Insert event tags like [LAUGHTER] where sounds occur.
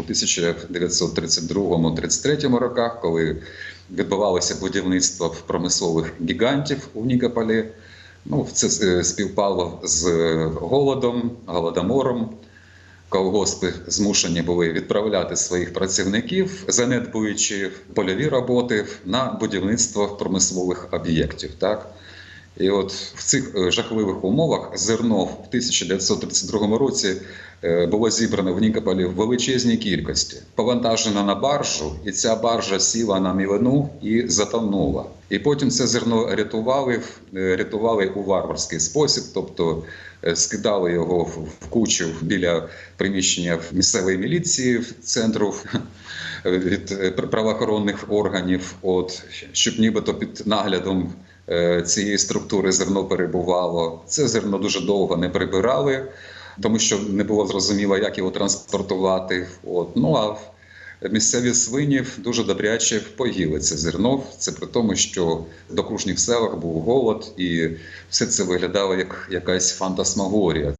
У 1932-33 роках, коли відбувалося будівництво промислових гігантів у Нікополі, ну, це е, співпало з голодом, голодомором. Колгоспи змушені були відправляти своїх працівників, занедбуючи польові роботи на будівництво промислових об'єктів. Так? І от в цих е, жахливих умовах зерно в 1932 році е, було зібрано в Нікополі в величезній кількості, повантажено на баржу, і ця баржа сіла на мілину і затонула. І потім це зерно рятували, е, рятували у варварський спосіб, тобто скидали його в кучу біля приміщення місцевої міліції в центру [LAUGHS] від правоохоронних органів, от щоб нібито під наглядом цієї структури зерно перебувало. Це зерно дуже довго не прибирали, тому що не було зрозуміло, як його транспортувати. От. Ну а місцеві свині дуже добряче поїли це зерно. Це при тому, що в докружніх селах був голод, і все це виглядало як якась фантасмагорія.